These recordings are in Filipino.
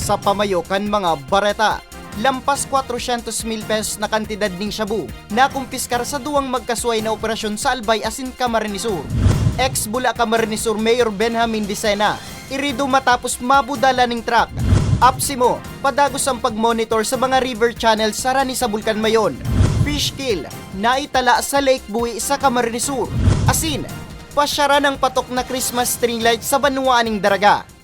Sa pamayokan mga bareta, lampas 400 mil pesos na kantidad ning shabu na kumpiskar sa duwang magkasuway na operasyon sa Albay asin Camarines Sur. Ex-Bula Camarines Sur Mayor Benjamin Dicena, irido matapos mabudala ning truck. Apsimo, padagos ang pag-monitor sa mga river channel sa rani sa Bulkan Mayon. Fish kill, naitala sa Lake Bui sa Camarines. Asin, pasyara ng patok na Christmas string light sa Banuaaning Daraga.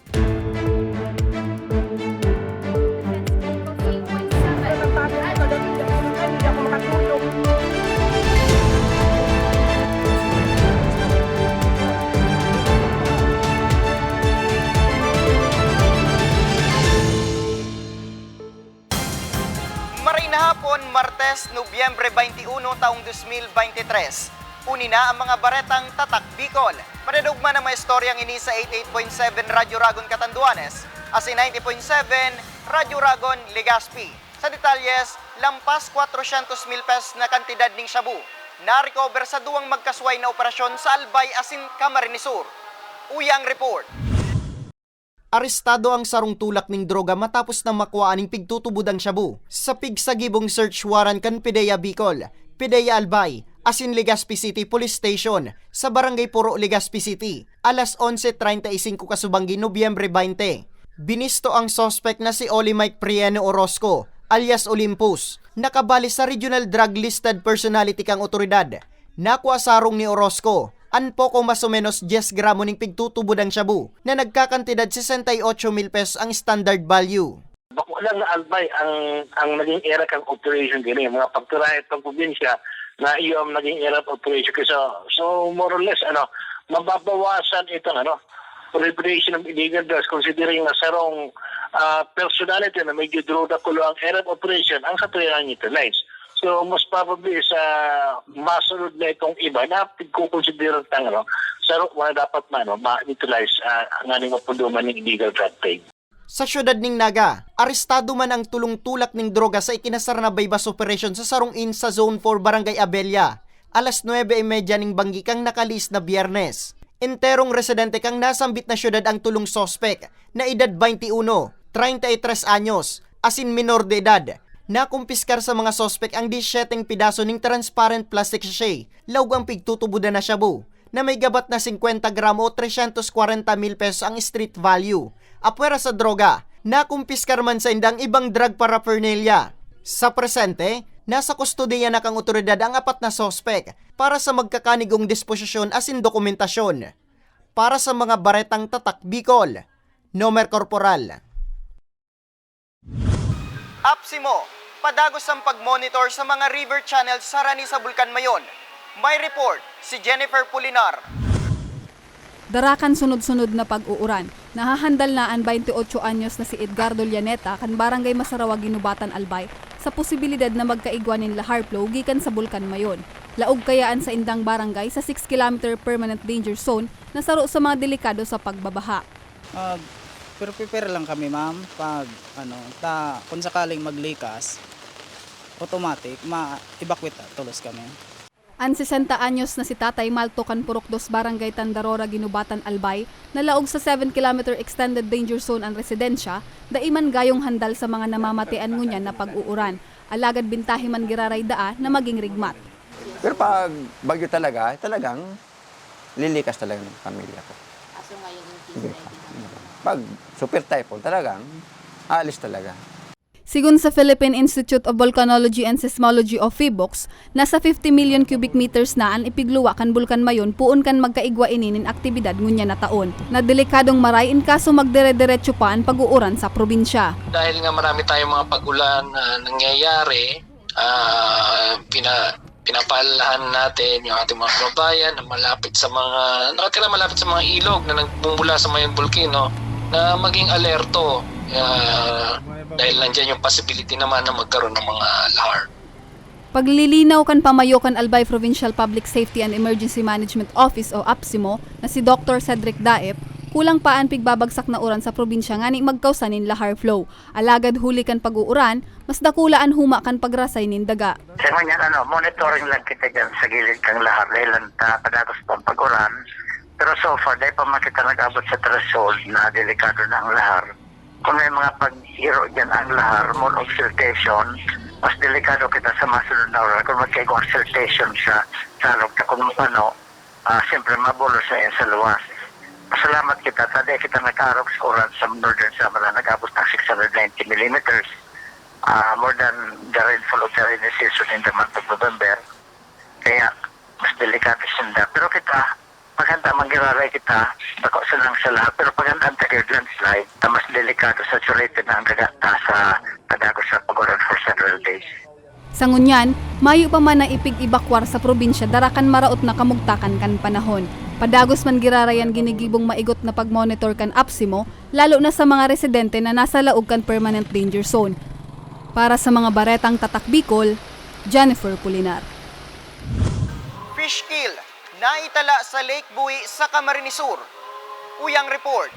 Nobyembre 21, taong 2023. Uni na ang mga baretang Tatak Bicol. Manadugma ng mga istoryang ini sa 88.7 Radyo Ragon Catanduanes, as in 90.7 Radyo Ragon Legazpi. Sa detalyes, lampas 400 mil pesos na kantidad ning shabu. Na-recover sa duwang magkasway na operasyon sa Albay asin Camarines Sur. Uyang report. Arestado ang sarong tulak ning droga matapos na makuha aning pigtutubod ang shabu. Sa pigsagibong search warrant kan Pideya Bicol, Pideya Albay, asin Legazpi City Police Station sa Barangay Puro Legazpi City, alas 11.35 kasubanggi Nobyembre 20. Binisto ang suspect na si Oli Mike Prieno Orozco, alias Olympus, nakabali sa Regional Drug Listed Personality kang otoridad. Nakuha sarong ni Orozco, anpo ko mas o menos 10 gramo ng pigtutubod ang shabu na nagkakantidad 68 mil pesos ang standard value. Bako lang na albay ang ang naging era kang operation din eh. mga pagturahe ng probinsya na iyo ang naging era of operation kasi so, so more or less ano mababawasan itong ano proliferation of illegal drugs considering na sarong ah, personality na medyo droga kulo ang era operation ang katuyanan utilize. So most probably sa masunod na itong iba na pagkukonsider tang ano saro wala dapat man no, ma-utilize ah, ang aning mapunduman ng illegal drug trade. Sa syudad ning Naga, arestado man ang tulong-tulak ning droga sa ikinasar na bypass operation sa Sarong Inn sa Zone 4 Barangay Abella. Alas 9.30 ning banggi kang nakalis na biyernes. Enterong residente kang nasambit na syudad ang tulong sospek na edad 21, 33 anyos, asin minor de edad. Nakumpiskar sa mga sospek ang 17 pidaso ng transparent plastic sachet, lawg ang pigtutubudan na shabu, na may gabat na 50 gramo o 340 mil pesos ang street value. Apwera sa droga, nakumpiskar man sa indang ibang drug paraphernalia. Sa presente, nasa kustodiya na kang otoridad ang apat na sospek para sa magkakanigong disposisyon asin dokumentasyon. Para sa mga baretang tatak Bicol, Nomer Corporal. Apsimo, padagos ang pag-monitor sa mga river channels sa rani sa Bulkan Mayon. May report si Jennifer Pulinar. Darakan sunod-sunod na pag-uuran. Nahahandal na ang 28 anyos na si Edgardo Llaneta kan barangay Masarawa Ginubatan Albay sa posibilidad na magkaigwanin lahar flow gikan sa Bulkan Mayon. Laog kayaan sa indang barangay sa 6 km permanent danger zone na saro sa mga delikado sa pagbabaha. Uh, pero prepare lang kami ma'am pag ano ta kung sakaling maglikas automatic ma-evacuate tulos kami. Ang 60 anyos na si Tatay Malto Kanpurok dos Barangay Tandarora Ginubatan Albay na laog sa 7 km extended danger zone ang residensya, daiman gayong handal sa mga namamatian ngunyan na pag-uuran. Alagad bintahi man giraray daa na maging rigmat. Pero pag bagyo talaga, talagang lilikas talaga ng pamilya ko. Kaso ngayon yung Hindi team pa. ready. Pag super typhoon, talagang aalis talaga. Sigun sa Philippine Institute of Volcanology and Seismology of PHIVOLCS, nasa 50 million cubic meters na ang ipigluwa kan bulkan mayon puon kan magkaigwa ininin aktibidad ngunya na taon. Na delikadong maray in kaso magdire-diretso pa ang pag-uuran sa probinsya. dahil nga marami tayong mga pagulan na nangyayari, ah, pina, pinapaalalahan natin yung ating mga kababayan na malapit sa mga, nakatira malapit sa mga ilog na nagbumula sa mayong bulkino, na maging alerto ah, dahil nandiyan yung possibility naman na magkaroon ng mga lahar. Paglilinaw kan pamayokan Albay Provincial Public Safety and Emergency Management Office o APSIMO na si Dr. Cedric Daep, kulang pa ang pigbabagsak na uran sa probinsya nga ni magkausanin lahar flow. Alagad huli kan pag-uuran, mas dakulaan huma kan pagrasay nin daga. Sa ano, monitoring lang kita dyan sa gilid kang lahar dahil kadagos pang pag-uran. Pero so far, dahil pa man kita nag-abot sa threshold na delikado na ang lahar, kung may mga paghiro dyan ang lahar, moon of siltation, mas delikado kita sa masunod na oras. Kung magkaigong siltation sa na kung ano, ah, siyempre mabulo sa sa luwas. Pasalamat kita, tadi kita nag-arok sa oras sa Northern Samara, nag-abot ng 690 millimeters. Ah, more than the rainfall of the rainy season in the month of November. Kaya, mas delikado sinda. Pero kita, paghanda manggiraray kita, bako sa lang sa lahat. Pero paghanda ang tagad landslide, na mas delikado, saturated na ang dagata sa Tadagos sa Pagoran for several days. Sa ngunyan, mayo pa man na ipig-ibakwar sa probinsya darakan maraot na kamugtakan kan panahon. Padagos man girarayan ginigibong maigot na pagmonitor kan Apsimo, lalo na sa mga residente na nasa laog kan permanent danger zone. Para sa mga baretang tatak Bicol, Jennifer Pulinar. Fish kill, naitala sa Lake Bui sa Camarines Sur. Uyang report.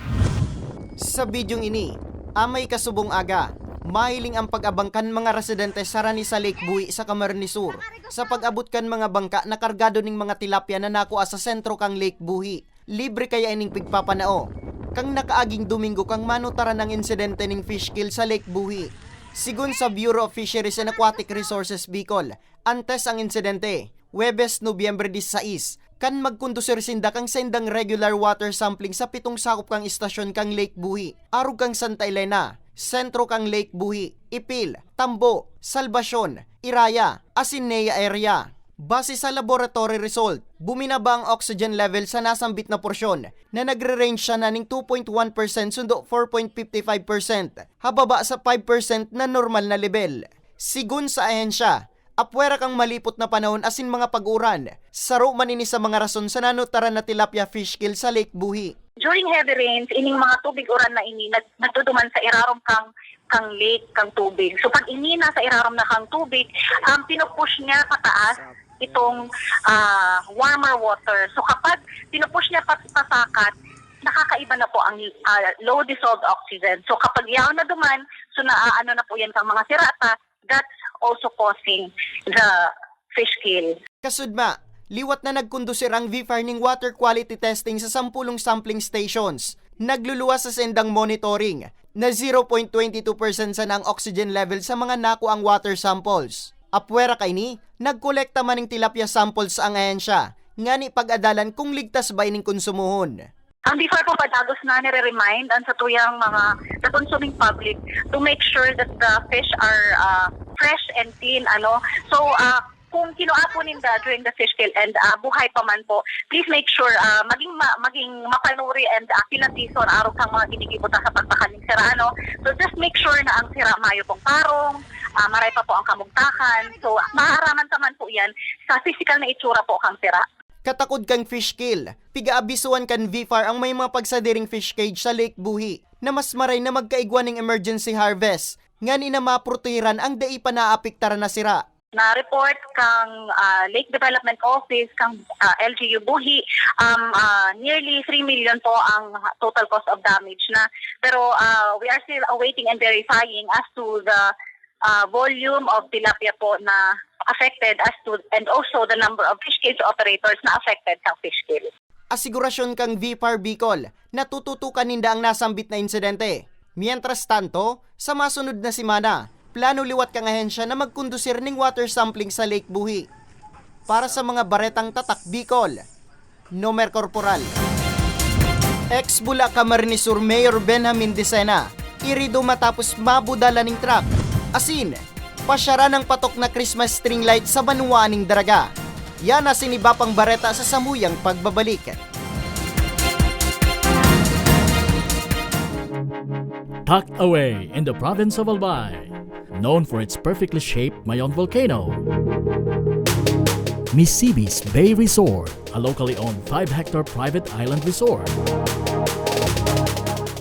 Sa bidyong ini, amay kasubong aga, mahiling ang pag-abangkan mga residente sa rani sa Lake Bui sa Camarines Sur sa pag-abot mga bangka na kargado ning mga tilapia na nakuha sa sentro kang Lake Buhi. Libre kaya ining pigpapanao. Kang nakaaging Domingo kang manutara ng insidente ning fish kill sa Lake Buhi. Sigun sa Bureau of Fisheries and Aquatic Resources Bicol, antes ang insidente, Webes, Nobyembre 16, kan magkondusir sinda kang sendang regular water sampling sa pitong sakop kang istasyon kang Lake Buhi, arug kang Santa Elena, sentro kang Lake Buhi, Ipil, Tambo, Salvasyon, Iraya, Asinea area. Base sa laboratory result, buminaba ang oxygen level sa nasambit na porsyon na nagre-range siya na ning 2.1% sundo 4.55%, hababa sa 5% na normal na level. Sigun sa ahensya, apwera kang malipot na panahon asin mga pag-uran, saro manini sa mga rason sa nanutaran na tilapia fish kill sa Lake Buhi. during heavy rains, ining mga tubig uran na ini nag, nagtuduman sa irarom kang kang lake, kang tubig. So pag ini na sa irarom na kang tubig, um, pinupush niya pataas itong ah, warmer water. So kapag pinupush niya pasakat, nakakaiba na po ang ah, low dissolved oxygen. So kapag yaw na duman, so naaano na po yan kang mga sirata, that's also causing the fish kill. Kasudma, liwat na nagkondusir ang VFAR ning water quality testing sa sampulong sampling stations. Nagluluwas sa sendang monitoring na 0.22% sa ang oxygen level sa mga naku ang water samples. Apwera kay ni, nagkolekta man ng tilapia samples ang ahensya, nga ni pag-adalan kung ligtas ba ining konsumuhon. Ang before po padagos na nire-remind ang sa tuyang mga the consuming public to make sure that the fish are uh, fresh and clean ano. So uh, kung kinuapo ninda during the fish kill and uh, buhay pa man po, please make sure uh, maging ma- maging mapanuri and uh, season araw kang mga ginigibuta sa pagpakaling sira ano. So just make sure na ang sira mayo pong parong, uh, maray pa po ang kamugtakan. So maaraman pa man po yan sa physical na itsura po kang sira. Katakod kang fish kill, pigaabisuan kan VFAR ang may mga pagsadiring fish cage sa Lake Buhi na mas maray na magkaigwan ng emergency harvest, nga ni na maprotehiran ang dai pa naapiktar na sira. na-report kang ah, Lake Development Office, kang ah, LGU Buhi, um, ah, nearly 3 million po ang total cost of damage na. Pero ah, we are still awaiting and verifying as to the ah, volume of tilapia po na affected as to and also the number of fish cage operators na affected sa fish kill. Asigurasyon kang VFAR Bicol na tututukan ninda ang nasambit na insidente. Mientras tanto, sa masunod na simana, plano liwat kang ahensya na magkondusir ning water sampling sa Lake Buhi. Para sa mga baretang tatak Bicol, Nomer Corporal. Ex-Bula Camarines Sur Mayor Benjamin Decena, irido matapos mabudala ng truck. Asin, pasyara ng patok na Christmas string light sa banuaning daraga. Yan na siniba pang bareta sa samuyang pagbabalik. tucked away in the province of Albay, known for its perfectly shaped Mayon volcano. Misibis Bay Resort, a locally owned 5-hectare private island resort.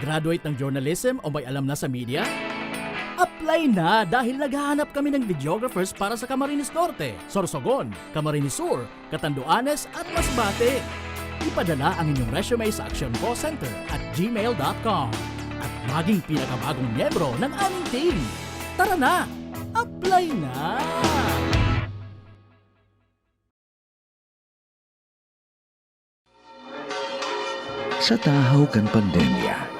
Graduate ng journalism o may alam na sa media? Apply na dahil naghahanap kami ng videographers para sa Camarines Norte, Sorsogon, Camarines Sur, Catanduanes at Masbate. Ipadala ang inyong resume sa Action Call Center at gmail.com at maging pinakabagong miyembro ng aming team. Tara na! Apply na! Sa tahaw kan pandemya,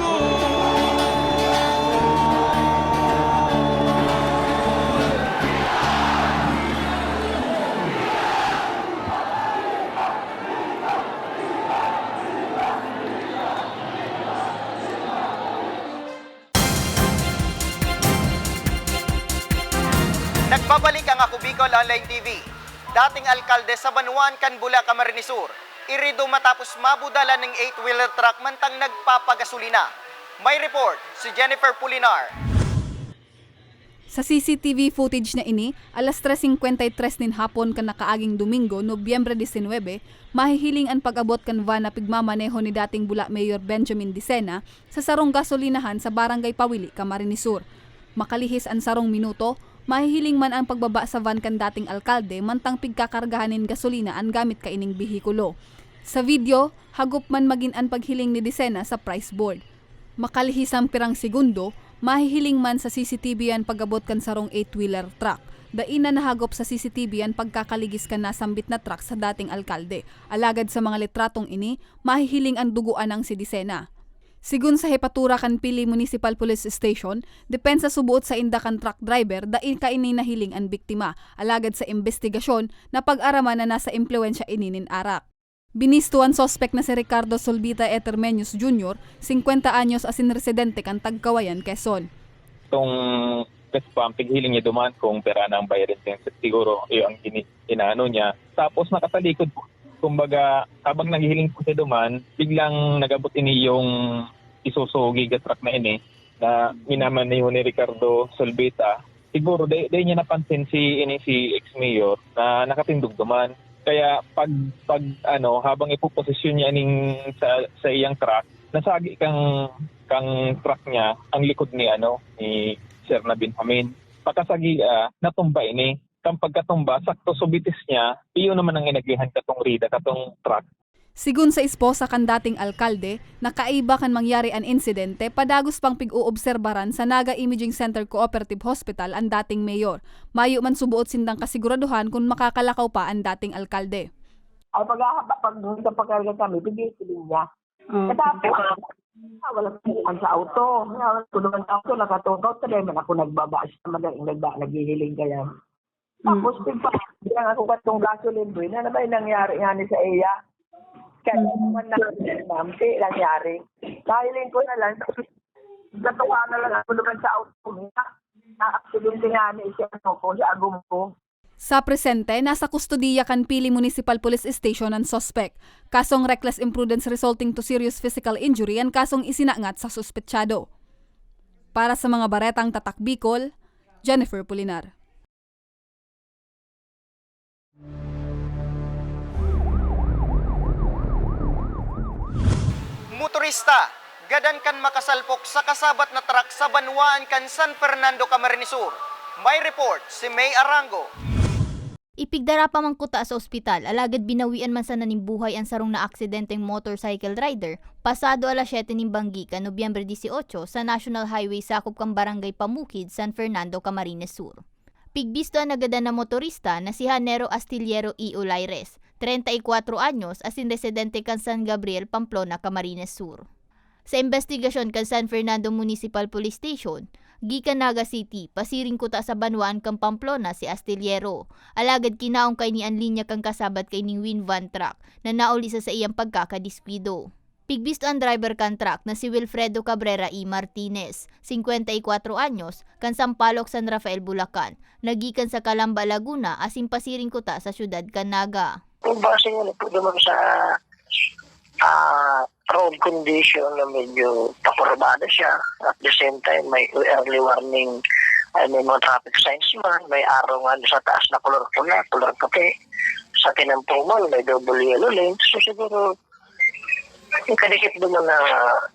Online TV. Dating alkalde sa Banuan, Canbula, Camarines Sur. Irido matapos mabudala ng 8-wheeler truck mantang nagpapagasolina. May report si Jennifer Pulinar. Sa CCTV footage na ini, alas 3.53 nin hapon kan nakaaging Domingo, Nobyembre 19, mahihiling ang pag-abot kan van na pigmamaneho ni dating Bula Mayor Benjamin Dicena sa sarong gasolinahan sa Barangay Pawili, Camarines Sur. Makalihis ang sarong minuto, mahihiling man ang pagbaba sa van kan dating alkalde mantang pigkakargahanin gasolina ang gamit kaining bihikulo. Sa video, hagop man magin ang paghiling ni Dicena sa price board. Makalihis ang pirang segundo, mahihiling man sa CCTV yan pagabot kan sarong 8-wheeler truck. Daina nahagop sa CCTV yan pagkakaligis kan nasambit na truck sa dating alkalde. Alagad sa mga litratong ini, mahihiling ang duguan ng si Dicena. Sigun sa Hepatura kan Pili Municipal Police Station, depensa subuot sa indakan truck driver dain ka ini nahiling ang biktima, alagad sa investigasyon na pag-araman na nasa impluensya ininin arak. Binistuan sospek na si Ricardo Solbita Etermeños Jr., 50 anyos asin residente kan Tagkawayan, Quezon. itong gas pump, pighiling niya duman kung pera ng bayarin. Siguro yun ang inaano niya. Tapos nakatalikod po. Kumbaga, habang naghihiling po siya duman, biglang nagabot ini yung isusugi gas truck na ini na minaman ni ni Ricardo Solbita. Siguro, dahil niya napansin si, ini, si ex-mayor na nakatindog duman. Kaya pag pag ano habang ipoposisyon niya ning sa sa iyang truck, nasagi kang kang truck niya ang likod ni ano ni Sir na Benjamin. Pagkasagi ah, natumba ini. Kang pagkatumba, sakto subitis niya, iyon naman ang inagihan katong rida, katong truck. Sigun sa esposa kan dating alkalde, nakaiba kan mangyari an insidente padagos pang pig-uobserbaran sa Naga Imaging Center Cooperative Hospital ang dating mayor. Mayo man subuot sindang kasiguraduhan kung makakalakaw pa ang dating alkalde. ay paghahaba, pag sa pagkarga kami, pigil-pilin niya. Mm. Tapos, wala tulungan sa auto. Wala tulungan sa auto, nakatungkaw. Talaga man ako nagbaba siya, madaling nagba, naghihiling kaya. Tapos, bilang ako katong gasoline boy, na naman yung nangyari nga ni sa iya. Kaya naman na, ma'am, si nangyari. Nahiling ko na lang, natuwa na lang ako tulungan sa auto niya. Na-accident nga ni siya, ano ko, sa agum ko. Sa presente, nasa kustodiya kan Pili Municipal Police Station ang suspect. Kasong reckless imprudence resulting to serious physical injury ang kasong isinangat sa suspetsado. Para sa mga baretang tatak Bicol, Jennifer Pulinar. Motorista, gadan kan makasalpok sa kasabat na truck sa Banuan kan San Fernando, Camarines Sur. May report si May Arango. Ipigdara pa man kuta sa ospital, alagad binawian man sa nanimbuhay ang sarong na aksidenteng motorcycle rider, pasado alas 7 ning Bangka, Nobyembre 18, sa National Highway sakop kang Barangay Pamukid, San Fernando, Camarines Sur. Pigbisto ang nagada na motorista na si Hanero Astillero E. Olaires, 34 anyos, asin residente kan San Gabriel, Pamplona, Camarines Sur. Sa investigasyon kan San Fernando Municipal Police Station, gikan Naga City, pasiring kuta sa Banwaan kang Pamplona si Astillero. Alagad kinaong kay ni ang linya kang kasabat kay ning Win Van Truck na nauli sa sa iyang pagkakadiskwido. Pigbisto ang driver kan truck na si Wilfredo Cabrera E. Martinez, 54 anyos, kan Sampaloc San Rafael, Bulacan, nagikan sa Calamba, Laguna, asin pasiring kuta sa syudad Canaga. Kung base nga po naman sa ah, road condition na medyo pakurbada siya. At the same time, may early warning, ay may mga traffic signs man. May araw nga sa taas na kulor pula, kulor kape. Sa tinampumal, may double yellow lane. So siguro, kadikit naman na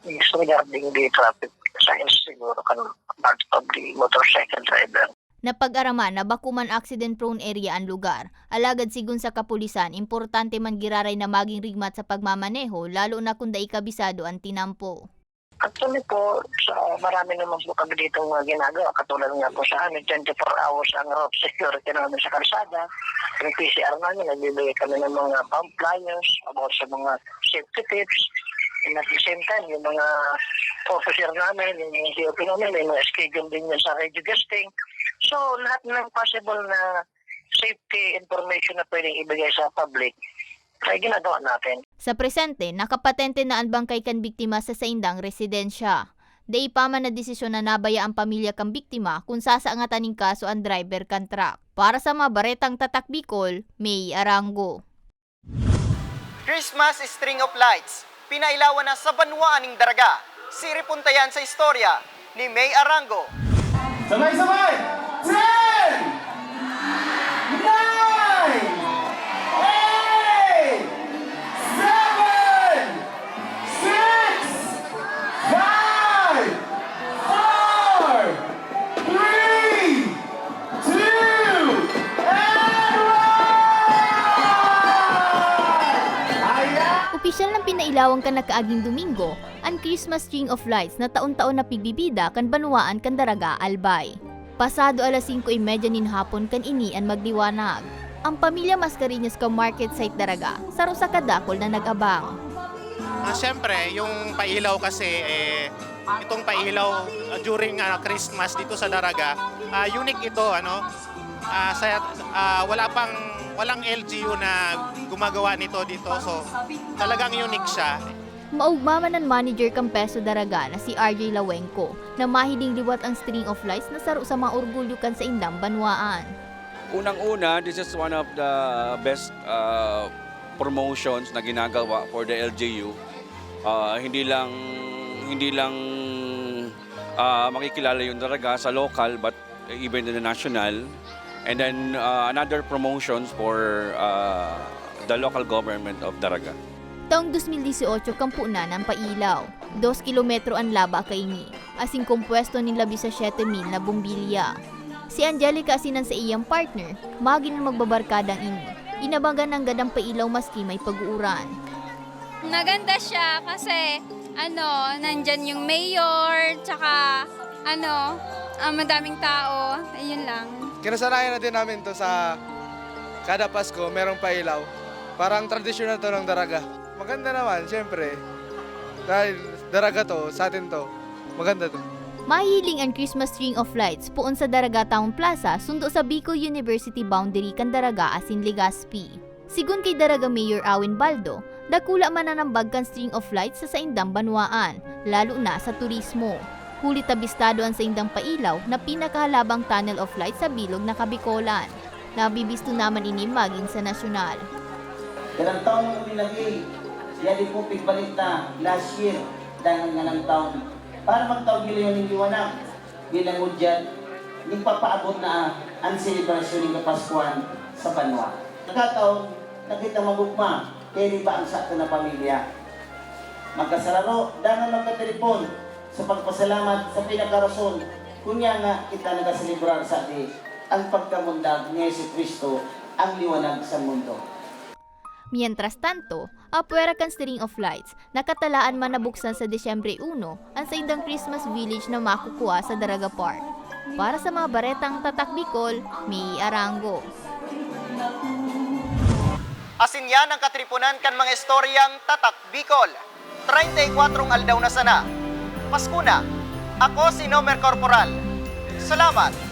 disregarding the traffic signs siguro kan part of the motorcycle driver. Napag-araman na bakuman accident-prone area ang lugar. Alagad sigun sa kapulisan, importante man giraray na maging rigmat sa pagmamaneho, lalo na kung dai kabisado ang tinampo. Actually po, sa marami naman po kami dito mga ginagawa. Katulad nga po sa amin, 24 hours ang road security namin sa kalsada. Yung PCR namin, nagbibigay kami ng mga pump flyers about sa mga safety tips. And at the same time, yung mga officer namin, yung mga COP namin, may mga schedule din yan sa radio guesting. So, lahat ng possible na safety information na pwedeng ibigay sa public, ay ginagawa natin. Sa presente, nakapatente na ang bangkay kan biktima sa saindang residensya. Day pa man na desisyon na nabaya ang pamilya kang biktima kung sasaangatan ng kaso ang driver kan truck. Para sa mga baretang tatak Bicol, May Arango. Christmas String of Lights, pinailawan na sa banwaan ng Daraga. Siripuntayan sa istorya ni May Arango. Sabay-sabay! Opisyal ng pinailawang kan nakaaging Domingo ang Christmas String of Lights na taon-taon na pigbibida kan Banuaan kan Daraga, Albay. Pasado alas 5.30 nin hapon kan ini ang magdiwanag. Ang pamilya Mascareñas ka market site Daraga, sa kadakol na nag-abang. Ah, Siyempre, yung pailaw kasi, eh, itong pailaw uh, during uh, Christmas dito sa Daraga, ah, unique ito, ano? Ah, sa, ah, wala pang, walang LGU na gumagawa nito dito. So, talagang unique siya. Maugmaman ng manager kang Peso Daraga na si RJ Lawenko na mahiling liwat ang string of lights na saro sa mga orgulyo kan sa Indang Banwaan. Unang-una, this is one of the best uh, promotions na ginagawa for the LGU. Uh, hindi lang hindi lang uh, makikilala yung daraga sa local but even in the national. And then uh, another promotions for uh, the local government of Daraga. Taong 2018 kampunan ng pailaw. 2 kilometro ang laba kaini. Asing kumpwesto ni labi sa 7,000 na bumbilya. Si Angelica asinan sa iyang partner, magin na magbabarkadang ini. Inabagan ng gadang pailaw maski may pag-uuran. Naganda siya kasi ano, nandyan yung mayor, tsaka ano, ah, madaming tao. Ayun lang. Kinasanayan na din namin to sa kada Pasko, merong pailaw. Parang tradisyon na to ng daraga. Maganda naman, syempre. Dahil daraga to, sa atin to. Maganda to. Mahiling ang Christmas String of Lights puon sa Daraga Town Plaza sundo sa Bicol University boundary kan Daraga asin Legazpi. Sigun kay Daraga Mayor Awin Baldo, dakula man na ng bagkan string of lights sa saindang banwaan, lalo na sa turismo. Huli tabistado ang saindang pailaw na pinakahalabang tunnel of light sa bilog na Kabikolan. Nabibisto naman ini maging sa nasyonal. Ganang taon mo nilagay. Siya di po pigbalik na last year dahil nga ng taon. Para magtawag nila yung liwanag. Bilang mo dyan, hindi papaabot na ang selebrasyon ng Kapaskuhan sa Banwa. Nagkataon, nakita magugma, kaya ba ang sakto na pamilya? Magkasararo, dangan magkatelepon sa pagpasalamat sa pinakarason. Kunya nga kita nagaselebrar sa di ang pagkamundag ni Yesu Kristo ang liwanag sa mundo. Mientras tanto, apuera kan string of lights, nakatalaan man nabuksan sa Desyembre 1 ang saindang Christmas village na makukuha sa Daraga Park. Para sa mga baretang tatak Bicol, May Arango. Asin yan ang katripunan kan mga istoryang Tatak Bicol. 34 aldaw na sana. Pasko na. Ako si Nomer Corporal. Salamat.